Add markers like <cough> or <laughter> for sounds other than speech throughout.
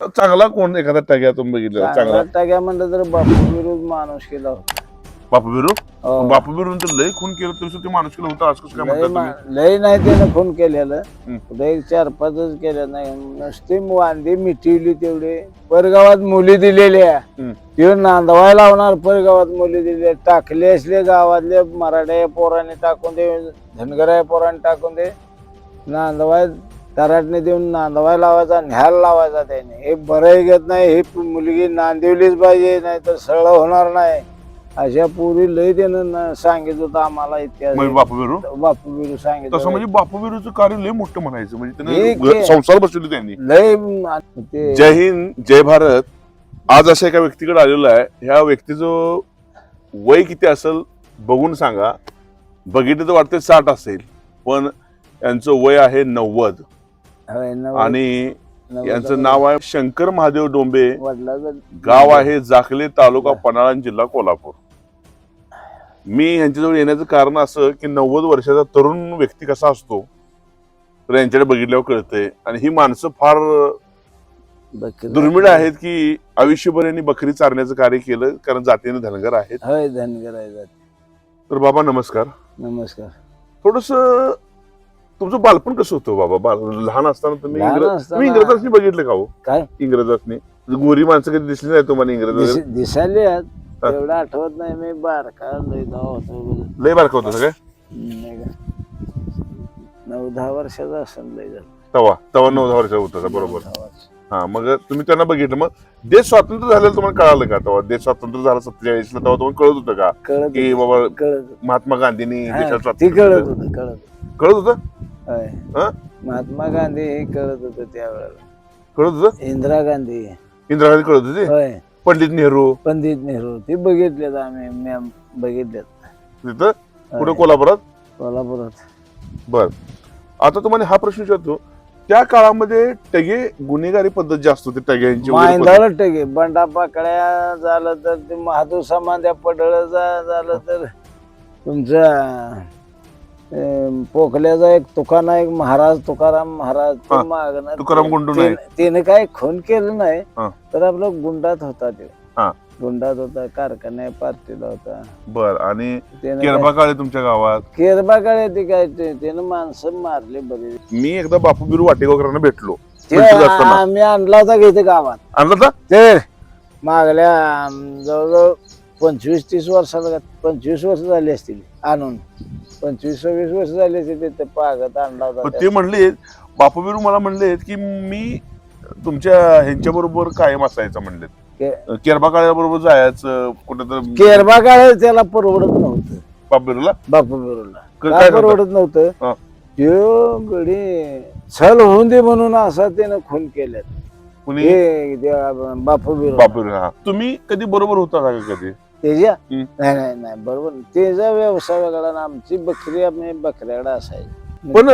चांगला कोण एखादा टग्या तुम्ही बघितलं चांगला टाक्या म्हणलं तर बापू विरोध माणूस केला होता. बापू बिरू हो. बापू बिरू तर लय खून केलं तरी सुद्धा ते माणूस केलं होतं. आज कसं काय लय म्हणतात लय नाही त्यानं खून केलेलं. एक चार पाचच केलं नाही. नुसती वांदी मिठवली तेवढे. परगावात मुली दिलेल्या. ते नांदवाय लावणार परगावात मुली दिले टाकले असले गावातले मराठ्या पोराने टाकून दे धनगराया पोराने टाकून दे. नांदवाय तराटने देऊन नांदवाय लावायचा न्यायला लावायचा त्याने. हे बरं घेत नाही हे मुलगी नांदिवलीच पाहिजे नाही तर सरळ होणार नाही. अशा पुरी लय त्यानं न- सांगितलं होतं आम्हाला इतिहास. म्हणजे बापू बिरू बापू बिरू सांगितलं तसं म्हणजे बापू बिरूचं कार्य लय मोठं म्हणायचं. म्हणजे हे त्याने संसार बसवले त्यांनी. लय ते जय हिंद जय भारत. आज अशा एका व्यक्तीकडे आलेलो आहे. ह्या व्यक्तीचं वय किती असेल बघून सांगा. बघितलं तर वाटतं साठ असेल. पण यांचं वय आहे नव्वद- आणि यांचं नाव आहे शंकर महादेव डोंबे. गाव आहे जाखले तालुका पन्हाळा जिल्हा कोल्हापूर. मी यांच्याजवळ येण्याचं कारण असं की नव्वद वर्षाचा तरुण व्यक्ती कसा असतो तर यांच्याकडे बघितल्यावर कळतंय. आणि ही माणसं फार दुर्मिळ आहेत. की आयुष्यभर यांनी बकरी चारण्याचं कार्य केलं कारण जातीने धनगर आहेत. धनगर आहे. तर बाबा नमस्कार. नमस्कार. थोडस तुमचं बालपण कसं होतं बाबा बाल- लहान असताना तुम्ही लहान इंग्रज असताना- तुम्ही इंग्रजांनी बघितलं का हो काय इंग्रजांनी गोरी माणसं कधी दिसली नाही तुम्हाला इंग्रज? दिस- दिसायले आहेत. हा. आठवत नाही मी बारका लय दहा होतो लय बारका होतं सगळं नाही का नऊ दहा वर्षाचा असेल लय झालं. तवा तवा नऊ दहा वर्षाचा होता बरोबर दहा वर्ष. हा मग तुम्ही त्यांना बघितलं मग देश स्वातंत्र्य झालेलं तुम्हाला कळालं का तेव्हा देश स्वातंत्र्य झालं सत्तेचाळीसला तेव्हा तुम्हाला कळत होतं का कळत की होतं, बाबा कळत होतं. महात्मा गांधींनी हा, देशात ते स्वातंत्र्य कळत दिलं? होतं कळत होतं. कळत होतं? होय. हा? महात्मा गांधी हे कळत होतं त्यावेळेला. कळत होतं? इंदिरा गांधी. इंदिरा गांधी कळत होते? होय. पंडित नेहरू. पंडित नेहरू. ते बघितलेत आम्ही मॅम बघितलेत. तिथं? कुठे. कोल्हापुरात? कोल्हापुरात. बर. आता तुम्हाला हा प्रश्न विचारतो. त्या काळामध्ये टगे गुन्हेगारी पद्धत जास्त होती टग्यांची वगैरे पद्धत. टके बंडा पाकळ्या झालं तर ते महादू समाध्या पडळ झालं तर तुमचं पोखल्याचा एक तुकाना एक महाराज तुकाराम महाराज हा, ते मागणं तुकाराम गुंडू नाही. ते- त्याने काय खून केलं नाही हा. तर आपला गुंडात होता ते हा. गुंडात होता कारखान्या पार्टीला होता बर आणि त्याने केरबा काळे तुमच्या गावात केरबा काळे ते काय ते- त्यानं माणसं मारले बरे मी एकदा बापू बिरू वाटेगावकरांना भेटलो ते पंचवीस असताना. आम्ही आणला होता इथे गावात आणलं का तर मागल्या अं, जवळजवळ पंचवीस तीस वर्षाला पंचवीस वर्ष झाली असतील आणून. पंचवीस सव्वीस वर्ष झाली असतील तिथे पागत आणला पण होता ते म्हणले बापू बिरू मला म्हणले की मी तुमच्या ह्यांच्या बरोबर कायम असायचं म्हणले. के- केरबा काळ्या बरोबर जायचं कुठं केरबा काळे त्याला परवडत नव्हतं. बापू बिरूला? बापू क- काय? परवडत नव्हतं. हा. त्यो गडी छल होऊन दे म्हणून असा त्यानं खून केल्यात. कुणी? हे त्या बापू बिरो बापू बिरू हा. तुम्ही कधी बरोबर होता का कधी? हम्म. नाही नाही नाही बरोबर. त्याचा व्यवसाय वेगळा आणि आमची बकरी आम्ही बकऱ्याकडे असायची. पण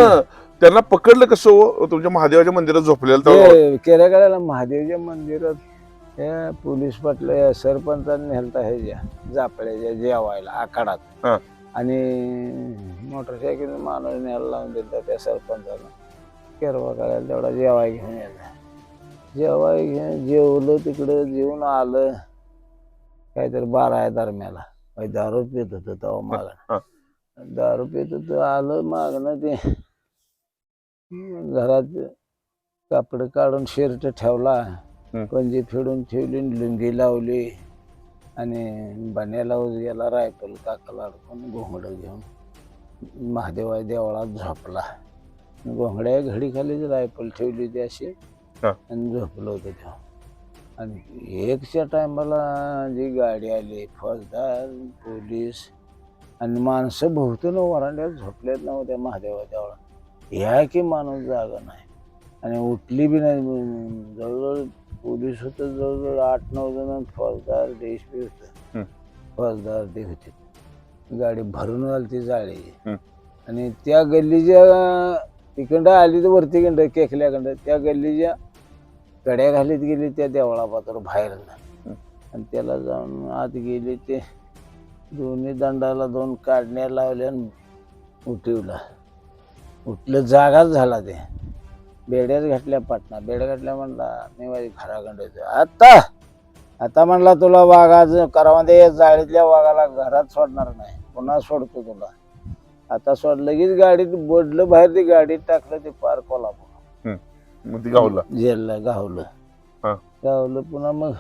त्यांना पकडलं कसं हो? तुमच्या महादेवाच्या मंदिरात झोपलेलं तेव्हा? ते महादेवच्या मंदिरात पोलीस पाटलं सरपंचांनी नेलता ह्याच्या जापड्याच्या जेवायला आखाडात. हा. आणि मोटरसायकल माणूस न्यायला लावून दिला त्या सरपंचानं केरवा काढायला तेवढा जेवाय घेऊन यायला जेवाय घेऊन जेवलं तिकडं जेवून आलं. काहीतरी बारा दरम्याला. दारू पित होतं तेव्हा. मागं. दारू पित होतं आलं मागणं ते. घरात कापड काढून शर्ट ठेवला. पंजी फेडून ठेवली लुंगी लावली. आणि बन्याला गेला रायफल काकाला अडकून घोंगड घेऊन महादेवा देवळात झोपला. घोंगड्या घडी खाली रायफल ठेवली होती अशी. आणि झोपलं होतं तेव्हा. आणि एकच्या टायमाला जी गाडी आली फौजदार पोलीस आणि माणसं भोवतीनं वरांड्यात झोपलेत नव्हत्या महादेवा देवळात या की माणूस जागा नाही. आणि उठली बी नाही जवळजवळ पोलीस होतं जवळजवळ आठ नऊ जण फौजदार देश बी होतं. फौजदार ते होते. गाडी भरून आली ती जाळी. आणि त्या गल्लीच्या तिकडं आली तर वरती कंड केकल्याकडं. त्या गल्लीच्या गड्या घालीत गेली त्या देवळापात्र बाहेर. आणि त्याला जाऊन आत गेली ते दोन्ही दंडाला दोन काढण्या लावल्या आणि उठवला. उठलं जागाच झाला ते. बेड्याच घातल्या पाटणा. बेड घातल्या म्हणला मी माझी घराकडे येतो आता आता म्हणला तुला वाघाच करामध्ये जाळीतल्या वाघाला घरात सोडणार नाही. पुन्हा सोडतो तुला. आता सोड लगेच गाडीत बोडलं बाहेर ती गाडीत टाकलं ते पार कोल्हापूर. मग ती गावला. जेलला गावलं. हा. गावलं पुन्हा मग.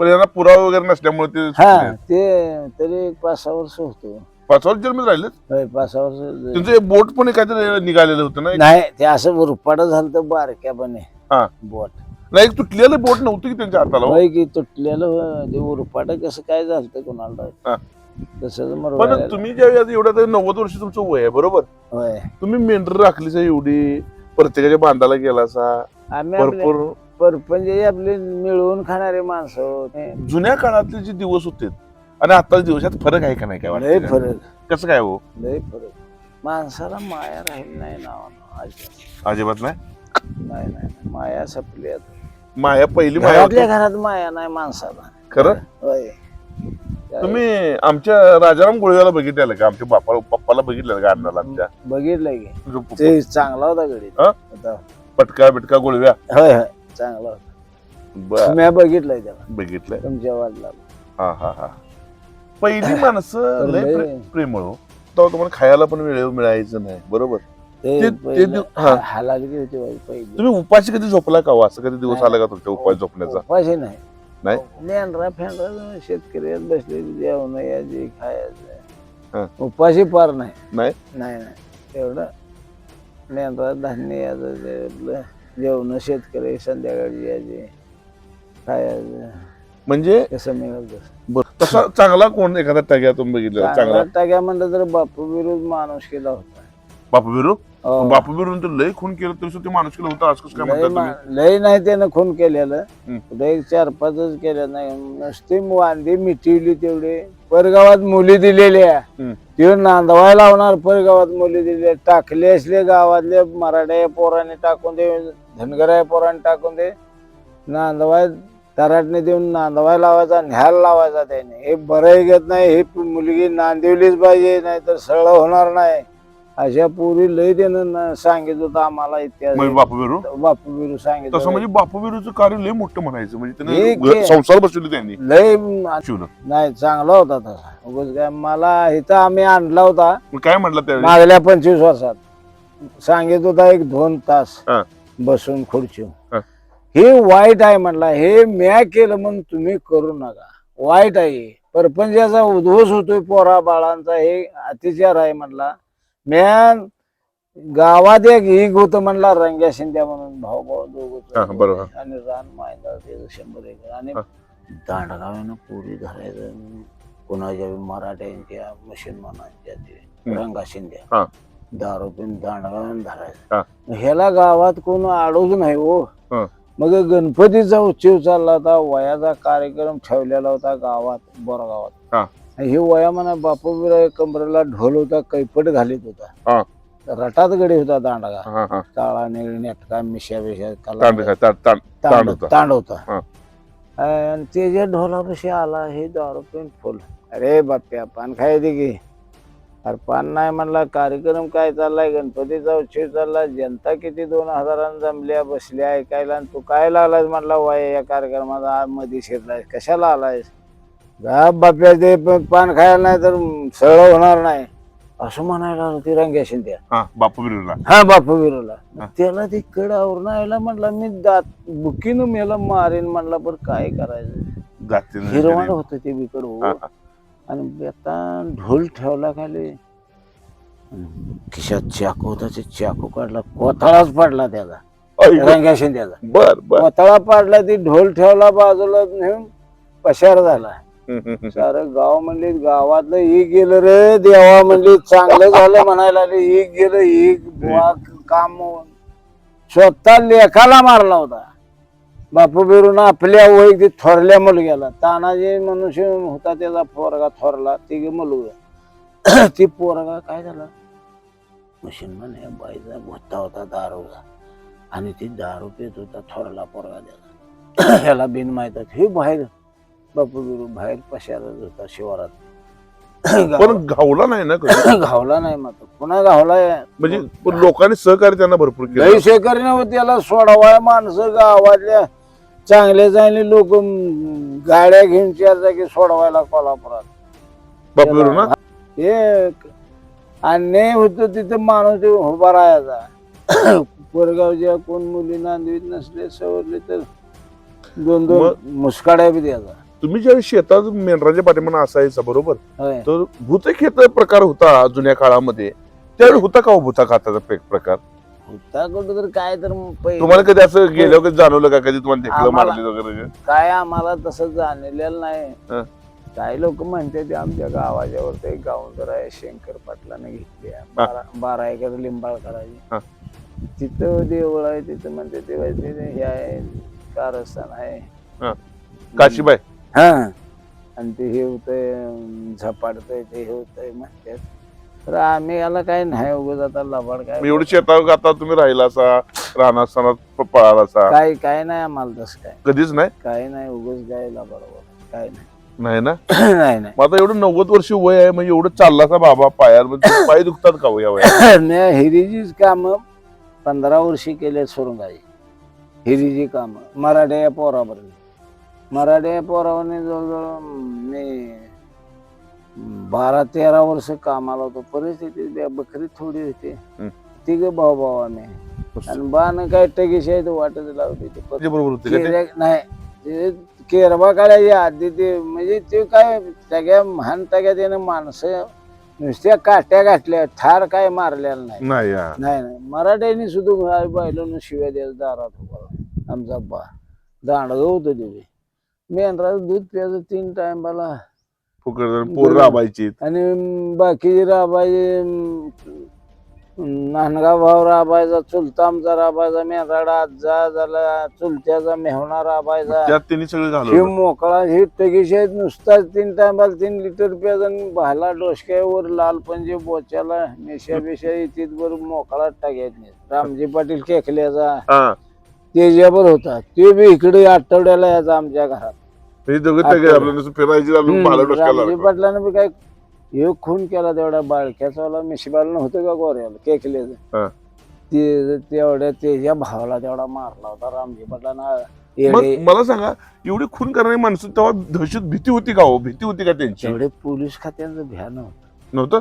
पण यांना पुरावा वगैरे नसल्यामुळे ते हा ते तरी एक पाच सहा वर्ष होतो. पाच वर्ष जन्म राहिले होय पाच सहा वर्ष एक बोट पण काहीतरी निघालेलं होतं ना नाही ते असं रुपाट झालं तर बारक्यापणे हा. बोट. नाही एक तुटलेलं बोट नव्हतं की त्यांच्या हाताला हो? होय की तुटलेलं होय. ते उरपाट कसं काय झालं कोणाला हा. तसंच पण तुम्ही ज्या एवढ्या तरी नव्वद वर्ष तुमचं वय आहे बरोबर? होय. तुम्ही मेंढर राखलीच एवढी. प्रत्येकाच्या बांधाला गेला असा. आम्ही आपले भरपूर परपंच आपले मिळवून खाणारे माणसं. जुन्या काळातले जे दिवस होते आणि आताच्या दिवसात फरक आहे का नाही काय लय वाटतं फरक. कसं काय हो? लय फरक. माणसाला माया राहील नाही नाव अजिबात. अजिबात नाही? नाही नाही नाही. माया संपली आता. माया पहिली माया होती. घरात माया नाही माणसाला. खरं? होय. तुम्ही आमच्या राजाराम गोळव्याला बघितलेलं का? आमच्या बापा पप्पाला बघितलेलं का अण्णाला आमच्या? बघितलंय की. ते चांगला होता गडी हा? होता. पटका बिटका गोळव्या? होय होय. चांगला होता. बर. मी बघितलंय त्याला. बघितलंय? तुमच्या वाडला हा हा हा. पहिली माणसं <laughs> लय लय- प्रे- प्रेमळ हो. तेव्हा तुम्हाला खायला पण वेळ मिळायचं नाही. बरोबर? ते ते- ते पहिलं दिव- हा. हालाली की होती बाई पहिली. तुम्ही उपाशी कधी झोपला का हो? असं कधी दिवस. आला का तुमच्या उपास झोपण्याचा? उपाशी नाही. नाही? फेंढरा शेतकरी बसले जेवण यायचे हा. खायचं उपाशी पार नाही. नाही नाही नाही. एवढं मेंढरा धान्य यायचं जेवण शेतकरी संध्याकाळी यायचे खायचं. म्हणजे? कसं मिळेल तसं चांगला कोण एखादा टॅग्या तुम्ही बघितलेला? चांगला टाक्या म्हणलं तर बापू विरोध माणूस केला होता. बापू हो. बापू बिरून तर लय खून केलं तरी सुद्धा ते माणूस केलं होतं. आज कसं काय लय म्हणता मा- तुम्ही? लय नाही त्यानं खून केलेलं. हम्म. कुठे एक चार पाचच केलं नाही. नुसती वांदी मिटवली तेवढे. परगावात मुली दिलेल्या हम्म. ते नांदवाय लावणार परगावात मुली दिल्या टाकले असले गावातले मराठ्या पोराने टाकून दे धनगराया पोराने टाकून दे. नांदवाय तराटने देऊन नांदवाय लावायचा न्यायला लावायचा त्याने. हे बरं घेत नाही. हे मुलगी नांदिवलीच पाहिजे नाही तर सरळ होणार नाही. अशा पुरी लय न- सांगितलं होतं आम्हाला इतिहास. म्हणजे बापू बिरू बापू बिरू सांगितलं तसं म्हणजे बापू बिरूचं कार्य लय मोठं म्हणायचं. म्हणजे हे त्याने संसार बसवले त्यांनी. लय नाही चांगला होता तसा. उगाच काय मला इथं आम्ही आणला होता. मग काय म्हटलं त्यावेळी? मागल्या पंचवीस वर्षात. सांगित होता एक दोन तास हा. बसून खुर्ची. हा. हे वाईट आहे म्हणला हे म्या केलं म्हणून तुम्ही करू नका. वाईट आहे हे. परपंचाचा उद्ध्वस होतोय पोरा बाळांचा. हे अतिचार आहे म्हणला म्या गावात एक हिग होतं म्हणला रंग्या शिंद्या म्हणून भाऊ भाऊ हा, दोघं बरोबर. आणि रान मायदा त्याचं शंभर एकर आणि हा. दांडगाव्यानं पुरी धरायचं कोणाच्या बी मराठ्यांच्या मुसलमानांच्या ते हम्म. रंगा शिंद्या हा. दारू पिऊन दांडगाव्यानं हा. धरायचं ह्याला गावात कोण आडूच नाही हो हा. मग गणपतीचा उत्सव चालला होता वयाचा कार्यक्रम ठेवलेला होता गावात बोरगावात हा. हे वया म्हणा बापू बिरा कमरेला ढोल होता कैपट घालीत. होता. रटात गडी होता दांडगा. हा हा. काळा निळी नेटका मिशा बिशा तांड होता. हा. आणि त्याच्या ढोलापाशी आला हे दारू पिऊन फुल. अरे बाप्या पान खायचे की. अरे पान नाही म्हणला कार्यक्रम काय चाललाय? गणपतीचा उत्सव चाललाय जनता किती दोन हजारांना जमल्या बसल्या ऐकायला आणि तू काय लावलायस म्हणला वाय या कार्यक्रमाचा मध्ये शिरलाय कशाला आलायस? बाप्या ते प- पान खायला नाही तर सरळ होणार नाही. असं म्हणायला लागलं ती रंग्या शिंद्या. हा बापू बिरूला हा बापू विरोला. त्याला ती कडावर यायला म्हणला मी दात बुकीनं मेला मारेन म्हणला पण काय करायचं? जाते हिरवाड होत ते बिकड हो. हा, हा. आणि आता ढोल ठेवला खाली. खिशात चाकू होता ते चाकू काढला कोथळाच पडला त्याचा. रंग्या शिंद्याचा. बर बर. कोथळा पाडला ती ढोल ठेवला बाजूला नेऊन पशार झाला. सारं गाव म्हणले गावातलं ही गेलं रे देवा म्हणली चांगलं झालं म्हणायला लागले ही गेलं ही बुवा काम स्वतः लेखाला मारला होता. बापू बिरून आपल्या वैयक्तिक थोरल्या मुलग्याला. तानाजी मनुष्य होता त्याचा पोरगा थोरला तिघे मुलगा <clears throat> ती पोरगा काय झाला? मुसलमान या बाईचा भोत्ता होता दारूचा. आणि ती दारू पित होता थोरला पोरगा त्याला <clears throat> ह्याला बिन माहीत हे बाहेर बापू बिरू बाहेर पशारच होता शिवारात. <coughs> पण घावला नाही ना कधी? <coughs> घावला नाही मग पुन्हा घावलाय म्हणजे पण लोकांनी सहकार्य त्यांना भरपूर केलं. लई शेकरी त्याला सोडवाय माणसं गावातल्या. चांगले चांगले लोक गाड्या घेऊन चार जागी सोडवायला कोल्हापुरात. बापू ना? हे अन्याय होतो तिथं माणूस उभा राहायचा. <coughs> कोरगावच्या कोण मुली नांदवीत नसले सवरले तर दोन दोन मुसकाड्या बी द्यायचा. तुम्ही ज्यावेळी शेतात मेंढराच्या पाठीमागे असायचा बरोबर? होय. तर भूतखेत प्रकार होता जुन्या काळामध्ये. त्यावेळी होता का हो भूता खाताचा पे- प्रकार? होता कुठं तर काय तर पहिले. तुम्हाला कधी असं गेल्यावर कधी जाणवलं का? कधी तुम्हाला देखलं आम्हाला- मारले वगैरे? काय आम्हाला तसं जाणलेलं नाही. हं. काही लोक म्हणते ते आमच्या गावाच्या वरती एक गावंदर आहे शंकर पाटलाने घेतली आहे. बारा बारा एकर लिंबाळ हा. करायची तिथं देवळ आहे तिथं म्हणते देवाचे हे आहे कारस्थान आहे. हा. काशीबाई? हा. आणि ते हे होतंय झपाटतंय ते हे होतंय म्हणतात तर आम्ही याला काय नाही उगाच आता लबाड काय मग एवढं शेतावर आता तुम्ही राहिला असा राहणार असताना प- पळाला असा काय काय नाही आम्हाला तसं काय. कधीच नाही? काय नाही उगाच काय लबाड काय नाही. नाही ना? <clears throat> नाही नाही. मग आता एवढं नव्वद वर्ष वय आहे म्हणजे एवढं चालला बाबा पायावर म्हणजे पाय दुखतात का हो या वयात? मी हिरीचीच काम पंधरा वर्षी केले सुरुंगाई. हिरीची काम मराठ्या पोराबरोबर. मराठ्या पोरावरने जवळजवळ मी बारा तेरा वर्ष कामाला होतो. परिस्थिती बी बकरी थोडी होती. हं. तिघ भाऊ भाऊ आम्ही. आणि बाण काय टगीशी आहे वाटत लावली ते. त्याच्या बरोबर होते का ते? केऱ्या- नाही ते केरबा काढायच्या आधी ते म्हणजे ते काय सगळ्या महान तग्या त्यानं माणसं नुसत्या काट्या घातल्या ठार काय मारलेला नाही. नाही हा. नाही नाही. मराठ्यांनी सुद्धा बायलोनं शिव्या द्यायला दारात उभा आमचा बा दांडग होतं ते मेंढराचं दूध प्यायचं तीन टायमाला. फुकट पोर राबायची आणि बाकीचे राबायचे नांदगाव भाव राबायचा चुलता आमचा राबायचा मेंढराडा आजा झाला चुलत्याचा मेहणा राबायचा. त्यात त्यांनी सगळं हे मोकळा हे टगीशे नुसताच तीन टायमाला तीन लिटर प्याज आणि भाला डोसक्यावर लाल पंजे बोच्याला मेशा बेशा येतील बर मोकळा टाक्यात नाही रामजी पाटील केखल्याचा हा. तेजाबर होता ते बी इकडे आठवड्याला यायचा आमच्या घरात. हे दोघं आता- ते आपलं नुसतं फिरायची घालून भाला हम्म, डोसक्याला रामजी लागलं. पाटलानं बी काय हे खून केला तेवढ्या बाळक्याचा मिशिबाला नव्हतं का गोऱ्याला केकल्याचं हा. ते तेवढ्या तेजा भावाला तेवढा मारला होता रामजी पाटलानं मग येडे मला सांगा एवढी खून करणारी माणसं तेव्हा दहशत भीती होती का हो? भीती होती का त्यांची? तेवढे पोलीस खात्याचं भ्यान होतं. नव्हतं?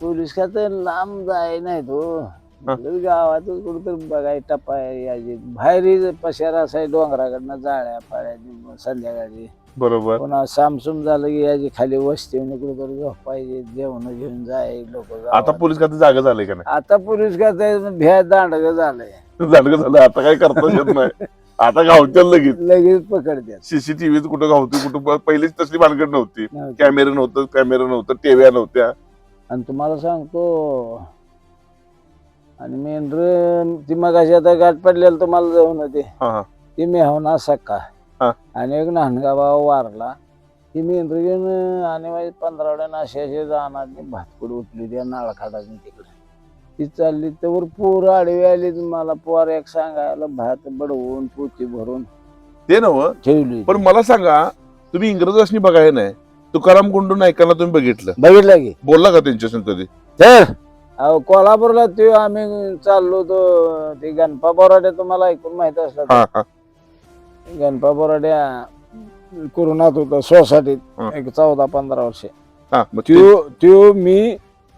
पोलीस खातं लांब जाय नाही तो. गावातच कुठंतरी बघाय टपाय यायची. बाहेर पशारा असाय डोंगराकडनं जाळ्या पाळ्या संध्याकाळी. बरोबर. पुन्हा सामसूम झालं की याची खाली वस्ती कुठेतरी झोपायचे जेवण घेऊन जाय लोक आता पोलीस खाते जागा झाले का आता पोलीस खात्याचं भ्या दांडग झालंय. नाही झालं का झालं आता काय करता येत नाही. आता गावच्या लगेच. लगेच पकडतात सीसीटीव्ही कुठं गावती कुठं पहिलीच तसली भानगड नव्हती. नव्हतं. कॅमेरे नव्हतं कॅमेरा नव्हतं टेव्या नव्हत्या. आणि तुम्हाला सांगतो आणि मेंढर ती मगाशी आता गाठ पडलेलं तुम्हाला जाऊन होते हा हा. ती सक्का हा. आणि एक नांदगावा वारला. ती मेंढर घेऊन आणि माझी पंधरावड्यानं अशी अशी रानात भातकुड उठली त्या नाळखाटातून तिकडे. ती चालली तर पोर आडवी आली मला पोर एक सांगायला भात बडवून पोती भरून ते नव ठेवली. पण मला सांगा तुम्ही इंग्रजांनी बघाय नाही तुकाराम कुंडून ऐकायला तुम्ही बघितलं? बघितलं की. बोलला का त्यांच्याशी कधी? तर अहो कोल्हापूरला ते आम्ही चाललो होतो ते गणपा बोराडे तुम्हाला ऐकून माहीत असलं. हा हा. गणपा बोराड्या कोरोनात होता सोसायटीत हं. एक चौदा पंधरा वर्ष. हा मग ते- त्यो त्यो मी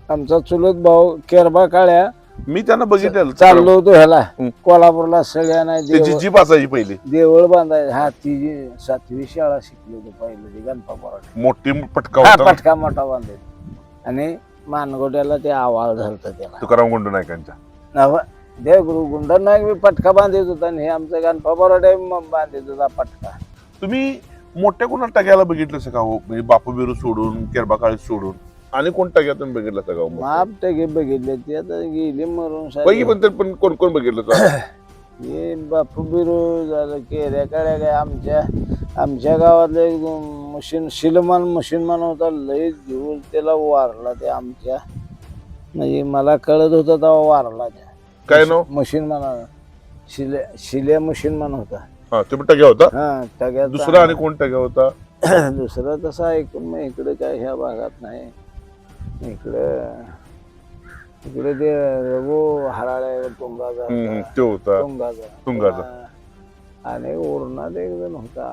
आमचा चुलत भाऊ केरबा काळ्या मी त्यांना बघितलं चाललो होतो ह्याला. कोल्हापूरला सगळ्यांना त्याची देवळ जीप असायची पहिली. देवळ बांधायचं. हा ती जी सातवी शाळा शिकली होती पहिलं ती गणपा बोराडे. मोठी पटका हा होता. पटका मोठा बांधायचा आणि मानगोट्याला ते आवाज झालत त्याला तुकाराम कुंडून ऐकांच्या नव देव गुरु गुंडा नाईक मी पटका बांधित होता आणि हे आमचं गणपा बोराडे बांधित होता पटका. तुम्ही मोठ्या कोणा टग्याला बघितलं का हो? म्हणजे बापू बिरू सोडून केरबा काळी सोडून आणि कोण टग्या तुम्ही बघितलं का हो? माप टगे बघितले ते आता गेली मरून पैकी सारी. पण पण कोण कोण बघितलं का? <coughs> हे बापू बिरू झालं केऱ्या काळ्या काय आमच्या आमच्या गावातलं एक मशीन शिलमान मुशिलमान होता लय जीव त्याला वारला ते आमच्या. म्हणजे मला कळत होतं तेव्हा वारला त्या. काय नाव? मुशिलमान शिल्या शिल्या मुशिलमान होता. हा ते पण टग्या होता? हा टग्याचा दुसरा आणि कोण टग्या होता? <clears throat> दुसरं तसं ऐकून मग इकडे काय ह्या भागात नाही. इकडं इकडे ते रघु हराळे तुंगाचा हम्म, होता. तो. हा. आणि ओरणात एक जण होता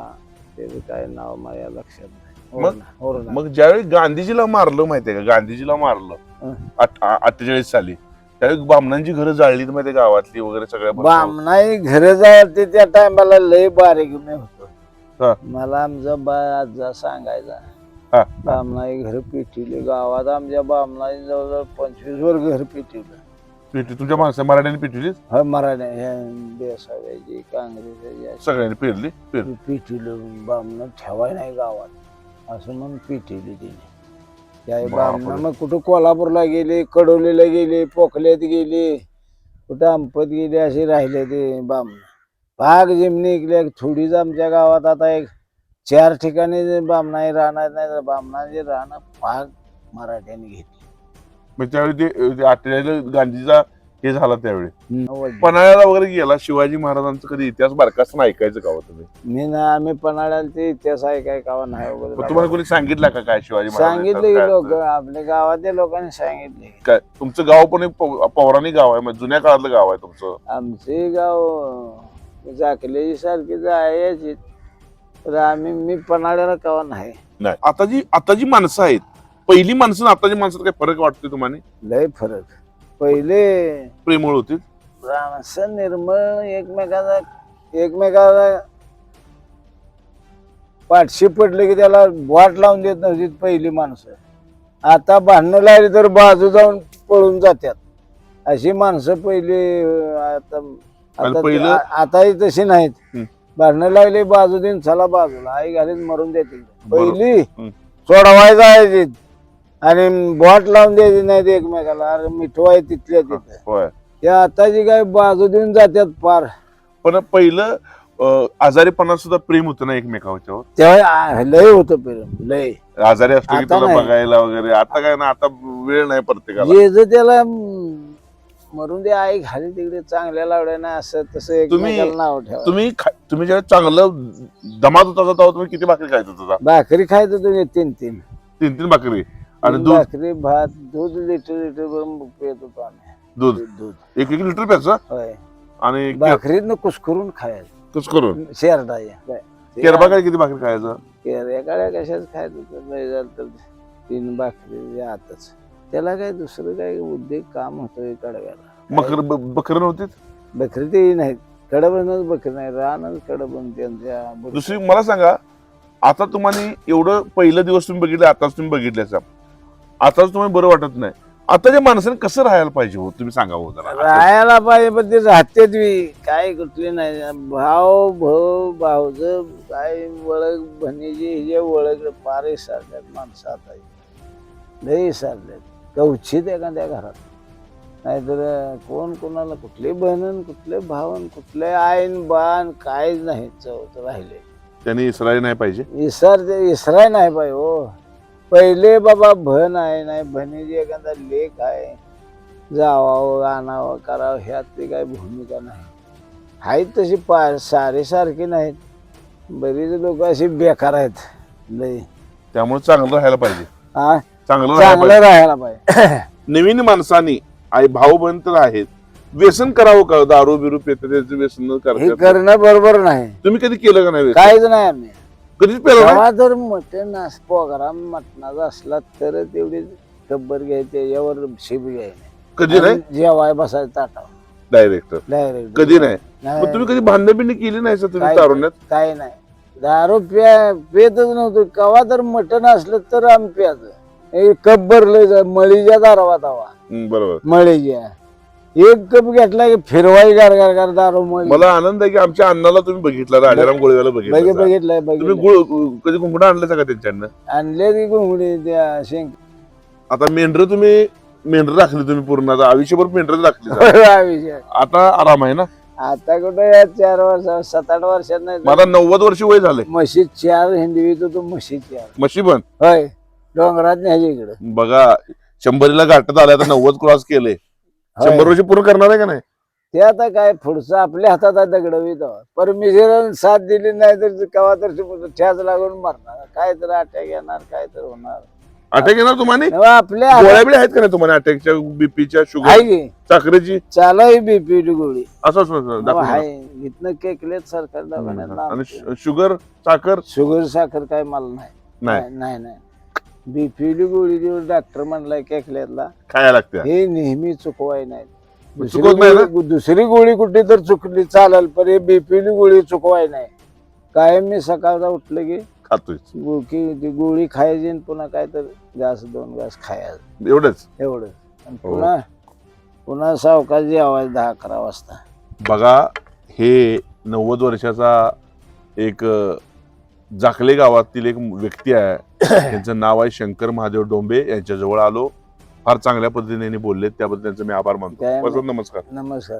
त्याचं काय नाव माझ्या लक्षात नाही मग- ओरणा- ओरणा. मग ज्यावेळी गांधीजीला मारलं माहितीये का गांधीजीला मारलं हं. अठ्ठेचाळीस साली त्यावेळी बामणांची घरं जाळली माहितीये गावातली वगैरे सगळ्या बामणाई घर जायला त्या टायमाला लय बारीक मी हा. होतो मला आमचा बा आजा सांगायचा हा. बामणाई घर पेटिवली गावात आमच्या बामणाई जवळजवळ पंचवीस वर घर पेटिवलं पेटी तुमच्या माणसं मराठ्यांनी पेटवली हा ह्या बेसाव्याची काँग्रेस सगळ्यांनी पेरली पेरली पिठवलं बामणं ठेवाय नाही गावात. असं म्हणून पिठवली तिने. त्या बापरे. बामणं मग कुठं कोल्हापूरला गेले कडोलीला गेले पोखल्यात गेले कुठं अंपत गेले असे राहिले ते बामणं. भाग जिमनी इकल्या थोडीच आमच्या गावात आता एक चार ठिकाणी जे बामणाई राहणार नाही तर बामणाचे राहणं भाग मराठ्यांनी घेतली. मग त्यावेळी ते अठ्ठेचाळीस गांधीचा हे झाला त्यावेळी. नव्वद. पन्हाळ्याला वगैरे गेला शिवाजी महाराजांचा कधी इतिहास बारकासनं ऐकायचं का हो तुम्ही? मी ना आम्ही पन्हाळ्याला ते इतिहास आहे काय कावा नाही मग वगैरे तुम्हाला कोणी सांगितलं का काय शिवाजी सांगितले की महाराजांचं लोक काय आपल्या गावातल्या लोकांनी सांगितले. काय तुमचं गाव पण एक पौ- पौराणिक गाव आहे म्हणजे जुन्या काळातलं गाव आहे तुमचं? आमचे गाव जाकलेची सारखीच आहे याची तर आम्ही मी पन्हाळ्याला कवा नाही. नाही. आता जी आता जी माणसं आहेत. पहिली माणसं आणि आताची माणसात काय फरक वाटतोय तुम्हाला लय फरक. पहिले प्रेमळ होती माणसं निर्मळ एकमेकाचा एकमेकाला पाठशी पडले की त्याला वाट लावून देत नव्हती पहिली माणसं. आता भांडणं लागली तर बाजू जाऊन पळून जातात अशी माणसं पहिली अं, आता आता पहिलं- आताही तशी नाहीत. हं. भांडणं लागली बाजू देऊन चला बाजूला. आई घालीत मरून देते बरोबर. पहिली हं. सोडवाय जायची आणि बॉट लावून द्यायची नाही एकमेकाला. अरे मिठवाय तिथल्या तिथं. होय. या आताची काय बाजू देऊन जातात पार. पण पहिलं अं, आजारीपणात सुद्धा प्रेम होतं ना एकमेकावर तेव्हा लय होतं प्रेम लय. आजारी असतो आता. बघायला वगैरे. आता काय ना आता वेळ नाही प्रत्येकाला. जे जे त्याला मरून दे आई खाली तिकडे चांगल्या लावड्या ना असं तसं तुम्ही- एकमेकाला नाव ठेवा. तुम्ही खा- तुम्ही जेव्हा चांगलं दमात होता तेव्हा तुम्ही किती भाकरी खायचं होता? भाकरी खायचं तुम्ही तीन तीन. तीन तीन भाकरी. आणि दूध? भाकरी भात दूध लिटर लिटर भरून पित होतो आम्ही. दूध? दूध एक एक लिटर प्यायचं? होय. आणि भाकरीतनं कुसकरून खायचं. तस करून शेरडाया केरबा काय किती भाकरी खायचं? केऱ्या काळ्या कशाच खायचं? लय झालं तर तीन भाकरी आतच. त्याला काय दुसरं काय उद्योग काम होतं कडव्याला मकर ब- बकरं नव्हती बकरी ते नाहीत. कडबनच बकरी नाही रानच कडबन त्यांच्या. दुसरी मला सांगा आता तुम्हाला एवढं पहिलं दिवस तुम्ही बघितले आताच तुम्ही बघितले असा. आताच तुम्हाला बरं वाटत नाही. आताच्या माणसाने कसं राहायला पाहिजे हो तुम्ही सांगा हो जरा. राहायला पाहिजे पण ते राहतेच बी. काय कुठली नाही. भाव भाऊ भाऊज काय ओळख बहिणीची हिजे ओळख पारे सारल्यात माणसं आता लई सारल्यात कवचित एखाद्या घरात? नाहीतर कोण कोणाला कुठले बहिणन कुठले भावन कुठले आईन बाण काहीच नाही चौथ राहिले. त्यांनी इसरायली नाही पाहिजे? इसर इसराय नाही पाहिजे हो. पहिले बाबा बहन आहे नाही बहिणीची एखादा लेख आहे. जावावं आणावं करावं ह्यातली काही भूमिका नाही. आहेत तशी पा सारे सारखे नाहीत. बरीच लोक अशी बेकार आहेत. लय त्यामुळे चांगलं राहायला पाहिजे. हा चांगलं राहायला चांगलं राहायला पाहिजे. पाहिजे <coughs> नवीन माणसानी आई भाऊ बहीण तर आहेत. व्यसन करावं का? दारू बिरू पेते त्याचं व्यसन हे करतात करणं बरोबर नाही. तुम्ही कधी केलं का नाही व्यसन? काहीच नाही आम्ही. कधीच पेलं नाही? तेव्हा जर मटण अस- प्रोग्राम मटणाचा असला तर तेवढी खबर घ्यायची यावर शिब घ्यायची. कधी नाही? आणि जेवाय बसायचं ताटावर. डायरेक्ट डायरेक्ट कधी नाही? मग तुम्ही कधी भांडण बिंड केली नाही सर तुम्ही तारुण्यात? काय नाही. दारू प्या पेतच नव्हतो. कवा तर मटण असलं तर आम्ही प्यायचं. हे कप भरलं मळीच्या दारावा तवा हम्म, बरोबर. मळीच्या. एक कप घेतला की फिरवाई गार गार गार दारू मळी. मला आनंद आहे की आमच्या अण्णाला तुम्ही बघितलं राजाराम गोळवेला बघित बघितलं बघितलंय तुम्ही बघितलं. गुळ कधी कुंकुडा आणलं का त्यांच्याकडनं? आणले की घुमडी त्या शेंग. आता मेंढर तुम्ही मेंढर राखली तुम्ही पूर्ण आता आयुष्यभर मेंढर राखली हा विषय <laughs> आता आराम आहे ना? आता कुठं या चार वर्ष सात आठ वर्षात नाही मला नव्वद वर्ष वय झाले म्हशी चार हिंदवीत होतो म्हशी चार. म्हशी पण? होय. डोंगरात न्यायच्या इकडं. बघा शंभरीला गाठत आल्या आता नव्वद क्रॉस केले. शंभर वर्ष पूर्ण करणार आहे का नाही? ते आता काय पुढचं आपल्या हातात आहे दगडवीत परमेश्वरानं साथ दिली नाही तर कवा तर ठ्याच लागून मरणार. काय तर अटॅक येणार काय तर होणार. अटॅक येणार तुम्हाला आपल्या आहेत का नाही तुम्हाला अटॅकच्या बीपीच्या शुगर साखरेची? चालू आहे बीपी गोळी. असं. आहे. इथनं केकलेत सरकार दवाखान्यात शुगर साखर? शुगर साखर काय मला नाही नाही नाही. बीपीडी गोळी देऊन डॉक्टर म्हणलाय केकल्यातला खायला लागते हे नेहमी चुकवाय नाही दुसरी चुकवत नाही ना? गोळी- दुसरी गोळी कुठली तर चुकली चालेल पण हे बीपीडी गोळी चुकवाय नाही. कायम मी सकाळचा उठलं की खातोय गो- की ती गोळी खायची आणि पुन्हा काय तर घास दोन घास खायचं एवढंच? एवढं आणि हो. पुन्हा पुन्हा सावकाश जेवायचं दहा अकरा वाजता. बघा हे नव्वद वर्षाचा एक अ, जाकले गावातील एक व्यक्ती आहे. <coughs> त्यांचं नाव आहे शंकर महादेव डोंबे. यांच्या जवळ आलो. फार चांगल्या पद्धतीने बोलले त्याबद्दल त्यांचे मी आभार मानतो. नमस्कार. नमस्कार.